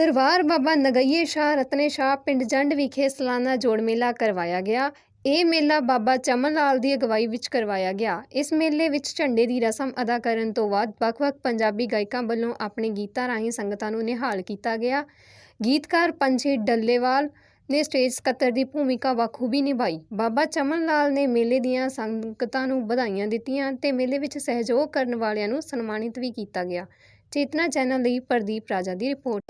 ਦਰਬਾਰ ਬਾਬਾ ਨਗਈਏ ਸ਼ਾਹ ਰਤਨੇ ਸ਼ਾਹ ਪਿੰਡ ਜੰਡ ਵਿਖੇ ਸਲਾਨਾ ਜੋੜ ਮੇਲਾ ਕਰਵਾਇਆ ਗਿਆ। ਇਹ ਮੇਲਾ ਬਾਬਾ ਚਮਨ ਲਾਲ ਦੀ ਅਗਵਾਈ ਵਿੱਚ ਕਰਵਾਇਆ ਗਿਆ। ਇਸ ਮੇਲੇ ਵਿੱਚ ਝੰਡੇ ਦੀ ਰਸਮ ਅਦਾ ਕਰਨ ਤੋਂ ਬਾਅਦ ਵੱਖ-ਵੱਖ ਪੰਜਾਬੀ ਗਾਇਕਾਂ ਵੱਲੋਂ ਆਪਣੇ ਗੀਤਾਂ ਰਾਹੀਂ ਸੰਗਤਾਂ ਨੂੰ ਨਿਹਾਲ ਕੀਤਾ ਗਿਆ। ਗੀਤਕਾਰ ਪੰਛੀ ਡੱਲੇਵਾਲ ਨੇ ਸਟੇਜ ਸਕੱਤਰ ਦੀ ਭੂਮਿਕਾ ਬਖੂਬੀ ਨਿਭਾਈ। ਬਾਬਾ ਚਮਨ ਲਾਲ ਨੇ ਮੇਲੇ ਦੀਆਂ ਸੰਗਤਾਂ ਨੂੰ ਵਧਾਈਆਂ ਦਿੱਤੀਆਂ ਤੇ ਮੇਲੇ ਵਿੱਚ ਸਹਿਯੋਗ ਕਰਨ ਵਾਲਿਆਂ ਨੂੰ ਸਨਮਾਨਿਤ ਵੀ ਕੀਤਾ ਗਿਆ। ਚੇਤਨਾ ਚੈਨਲ ਲਈ ਪ੍ਰਦੀਪ ਰਾਜਾ ਦੀ ਰਿਪੋਰਟ।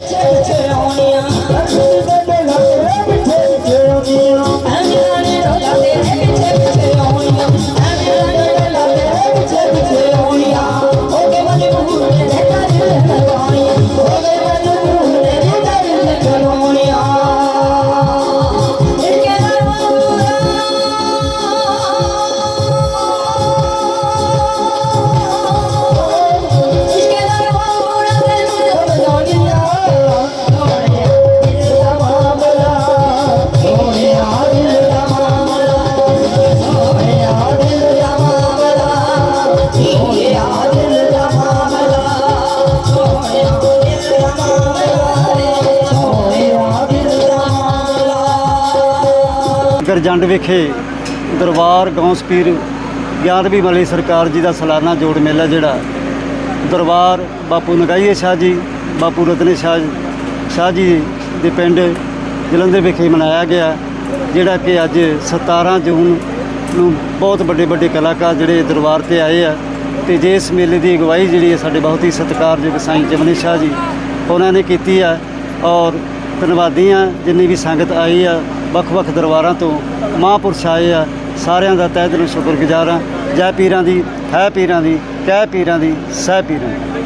ਗਰਜੰਡ ਵਿਖੇ ਦਰਬਾਰ ਗੌਂਸ ਪੀਰ ਗਿਆਨਵੀ ਮਲੀ ਸਰਕਾਰ ਜੀ ਦਾ ਸਾਲਾਨਾ ਜੋੜ ਮੇਲਾ ਜਿਹੜਾ ਦਰਬਾਰ ਬਾਪੂ ਨਗਾਈਏ ਸ਼ਾਹ ਜੀ, ਬਾਪੂ ਰਤਨੇ ਸ਼ਾਹ ਸ਼ਾਹ ਜੀ ਦੇ ਪਿੰਡ ਜਲੰਧਰ ਵਿਖੇ ਮਨਾਇਆ ਗਿਆ, ਜਿਹੜਾ ਕਿ ਅੱਜ 17 ਜੂਨ ਨੂੰ ਬਹੁਤ ਵੱਡੇ ਵੱਡੇ ਕਲਾਕਾਰ ਜਿਹੜੇ ਦਰਬਾਰ ਤੇ ਆਏ ਆ ਤੇ ਜੇ ਇਸ ਮੇਲੇ ਦੀ ਅਗਵਾਈ ਜਿਹੜੀ ਹੈ, ਸਾਡੇ ਬਹੁਤ ਹੀ ਸਤਿਕਾਰਯੋਗ ਸਾਈਂ ਜਮਨੀ ਸ਼ਾਹ ਜੀ, ਉਹਨਾਂ ਨੇ ਕੀਤੀ ਆ ਔਰ ਧੰਨਵਾਦੀ ਆ ਜਿੰਨੀ ਵੀ ਸੰਗਤ ਆਈ ਆ, ਵੱਖ-ਵੱਖ ਦਰਬਾਰਾਂ ਤੋਂ ਮਹਾਂਪੁਰਸ਼ ਆਏ ਆ, ਸਾਰਿਆਂ ਦਾ ਤਹਿ ਦਿਲੋਂ ਸ਼ੁਕਰਗੁਜ਼ਾਰ ਆ ਜੈ ਪੀਰਾਂ ਦੀ ਹੈ ਪੀਰਾਂ ਦੀ, ਕਹਿ ਪੀਰਾਂ ਦੀ, ਸਹਿ ਪੀਰਾਂ ਦੀ।